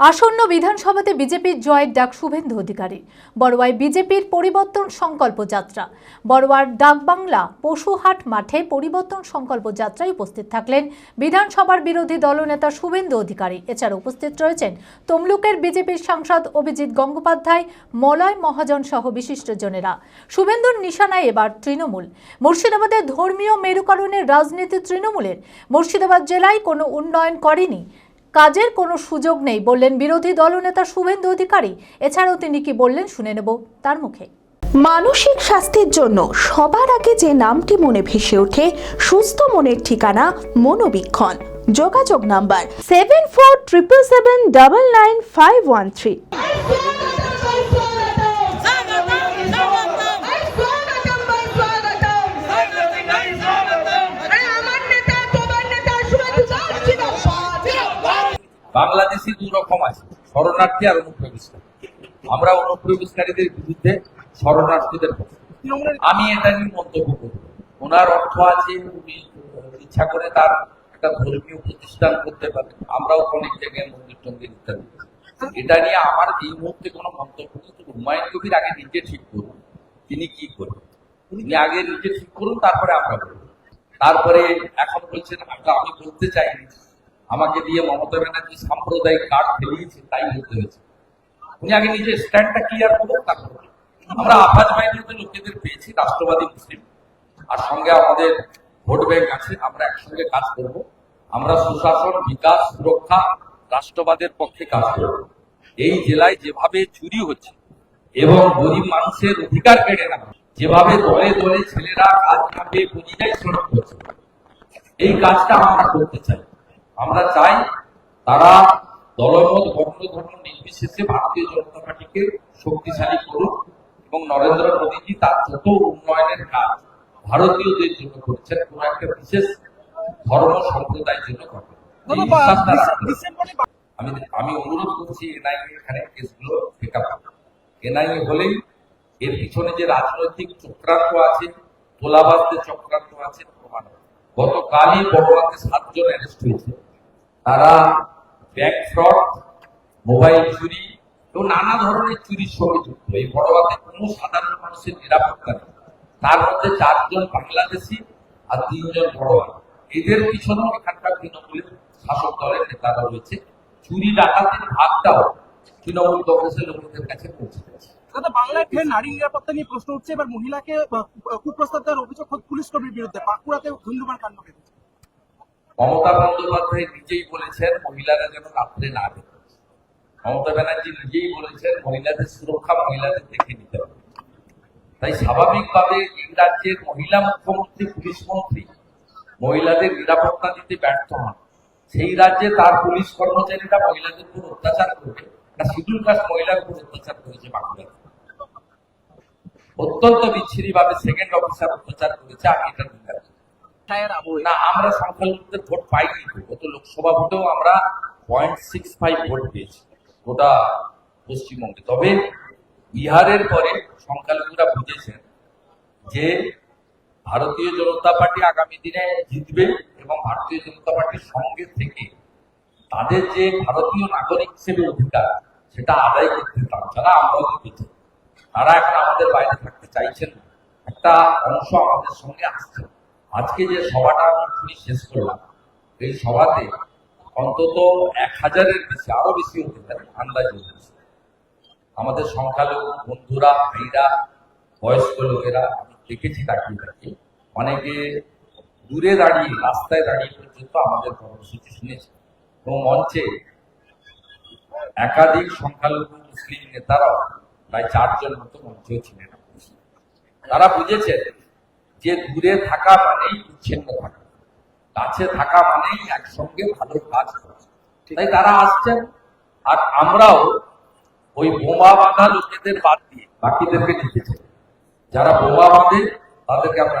আসন্ন বিধানসভাতে বিজেপির জয়ের ডাক শুভেন্দু অধিকারী, বড়োয়ায় বিজেপির পরিবর্তন সংকল্প যাত্রা। বড়োয়ার ডাকবাংলা পশুহাট মাঠে পরিবর্তন সংকল্প যাত্রায় উপস্থিত থাকলেন বিধানসভার বিরোধী দলনেতা শুভেন্দু অধিকারী। এছাড়া উপস্থিত রয়েছেন তমলুকের বিজেপির সাংসদ অভিজিৎ গঙ্গোপাধ্যায়, মলয় মহাজন সহ বিশিষ্টজনেরা শুভেন্দুর নিশানায় এবার তৃণমূল। মুর্শিদাবাদের ধর্মীয় মেরুকরণের রাজনীতি তৃণমূলের। মুর্শিদাবাদ জেলায় কোনো উন্নয়ন করেনি কাজের কোনো সুযোগ নেই বললেন বিরোধী দলনেতা শুভেন্দু অধিকারী। এছাড়াও তিনি কি বললেন শুনে নেব তার মুখে। মানসিক স্বাস্থ্যের জন্য সবার আগে যে নামটি মনে ভেসে ওঠে, সুস্থ মনের ঠিকানা মনোবীক্ষণ। যোগাযোগ number seven four triple seven double nine five one three Bangladeshi দু রকম আছে, শরণার্থী আর অনুপ্রবেশকারী। আমরা অনুপ্রবেশকারীদের বিরুদ্ধে শরণার্থীদের আমি এটা নিয়ে মন্তব্য করব। ওনার অর্থ আছে, উনি ইচ্ছা করে তার একটা ধর্মীয় প্রতিষ্ঠান করতে পারে। আমরাও অনেক জায়গায় মন্দির টন্দির ইত্যাদি এটা নিয়ে আমার এই মুহূর্তে কোনো মন্তব্য নেই। হুমায়ুন কবির আগে নিজে ঠিক করুন, তিনি কি করবেন তিনি আগে নিজে ঠিক করুন, তারপরে আমরা বলব। তারপরে এখন বলছেন আমরা আমি বলতে চাইনি। আমাকে দিয়ে মমতা ব্যানার্জি সাম্প্রদায়িক কার্ড ফেলিয়েছে, তাই বলতে হয়েছে। উনি আগে নিজের স্ট্যান্ডটা ক্লিয়ার করুন, তারপর আমরা আফাজ মাইনরিটি লোকেদের পেয়েছি, রাষ্ট্রবাদী মুসলিম। আর সঙ্গে আমাদের ভোট ব্যাংক আছে, আমরা একসঙ্গে কাজ করব। আমরা সুশাসন, বিকাশ, সুরক্ষা, রাষ্ট্রবাদের পক্ষে কাজ করব। এই জেলায় যেভাবে চুরি হচ্ছে এবং গরিব মানুষের অধিকার কেড়ে না যেভাবে দলে দলে ছেলেরা কাজ না পরিযায়ী শ্রমিক করছে। এই কাজটা আমরা করতে চাই। আমরা চাই তারা দলমত বর্ণ ধর্ম নির্বিশেষে ভারতীয় জনতা পার্টিকে শক্তিশালী করুক এবং নরেন্দ্র মোদীজি তার যত উন্নয়নের কাজ ভারতীয়দের জন্য করছেন কোন একটা বিশেষ ধর্ম সম্প্রদায়ের জন্য হবে। আমি আমি অনুরোধ করছি এনআইএ এখানে কেসগুলো পিক আপ এনআইএ হলেই এর পিছনে যে রাজনৈতিক চক্রান্ত আছে তোলাবাজদের চক্রান্ত আছে প্রমাণ গতকালই বড়োয়াতে সাতজন অ্যারেস্ট হয়েছে। তারা ব্যাংক ফ্রড, মোবাইল চুরি এবং নানা ধরনের চুরির সঙ্গে যুক্ত। এই বড়োয়াতে কোনো সাধারণ মানুষের নিরাপত্তা নেই। তার মধ্যে চারজন বাংলাদেশি আর তিনজন বড়োয়া এদের পিছনেও এখানকার তৃণমূলের শাসক দলের নেতারা রয়েছে। চুরি ডাকাতির ভাগটাও তৃণমূল কংগ্রেসের লোকদের কাছে পৌঁছে গেছে। দাদা নারী নিরাপত্তা নিয়ে প্রশ্ন উঠছে। এবার মহিলাকে কুপ্রস্তাব দেওয়ার অভিযোগ পুলিশ কর্মীর বিরুদ্ধে। বাঁকুড়াতে ধুন্ধুমার কাণ্ড মমতা বন্দ্যোপাধ্যায় নিজেই বলেছেন মহিলারা যেন রাত্রে না বেরোয় মমতা ব্যানার্জি নিজেই বলেছেন মহিলাদের সুরক্ষা মহিলাদের দেখে নিতে হবে। তাই স্বাভাবিকভাবে এই রাজ্যের মহিলা মুখ্যমন্ত্রী, পুলিশ মন্ত্রী মহিলাদের নিরাপত্তা দিতে ব্যর্থ হন। সেই রাজ্যে তার পুলিশ কর্মচারীরা মহিলাদের উপর অত্যাচার করবে। না, শিডিউল কাস্ট মহিলার উপর অত্যাচার করেছে বাঁকুড়াতে। অত্যন্ত বিচ্ছিরি ভাবে সেকেন্ড অফিসার অত্যাচার করেছে আমি এটা না আমরা সংখ্যালঘুদের ভোট পাইনি গত লোকসভা ভোটেও আমরা পয়েন্ট সিক্স ফাইভ ভোট পেয়েছি গোটা পশ্চিমবঙ্গে। তবে বিহারের পরে সংখ্যালঘুরা বুঝেছেন যে ভারতীয় জনতা পার্টি আগামী দিনে জিতবে এবং ভারতীয় জনতা পার্টির সঙ্গে থেকে তাদের যে ভারতীয় নাগরিক হিসেবে অধিকার সেটা আদায় করতে চান যারা আমরাও দিতে তারা এখন আমাদের বাইরে থাকতে চাইছেন একটা অংশ আমাদের সঙ্গে আসছে। আজকে যে সভাটা শুনি শেষ করলাম, এই সভাতে অন্তত এক হাজারের বেশি, আরও বেশি হতে পারে আন্দাজ আমাদের সংখ্যালঘু বন্ধুরা, ভাইরা, বয়স্ক লোকেরা, আমি দেখেছি তাকিয়ে তাকিয়ে অনেকে দূরে দাঁড়িয়ে, রাস্তায় দাঁড়িয়ে পর্যন্ত আমাদের কর্মসূচি শুনেছে। এবং মঞ্চে একাধিক সংখ্যালঘু মুসলিম নেতারাও প্রায় চারজন মতো মঞ্চেও ছিলেন। তারা বুঝেছেন যে দূরে থাকা মানেই বিচ্ছিন্ন থাকা কাছে থাকা মানেই একসঙ্গে ভালো কাজ করা। তাই তারা আসছেন। আর আমরাও ওই বোমা বাঁধা লোকেদের বাদ দিয়ে বাকিদেরকে নিতে চাই যারা বোমা বাঁধে তাদেরকে আমরা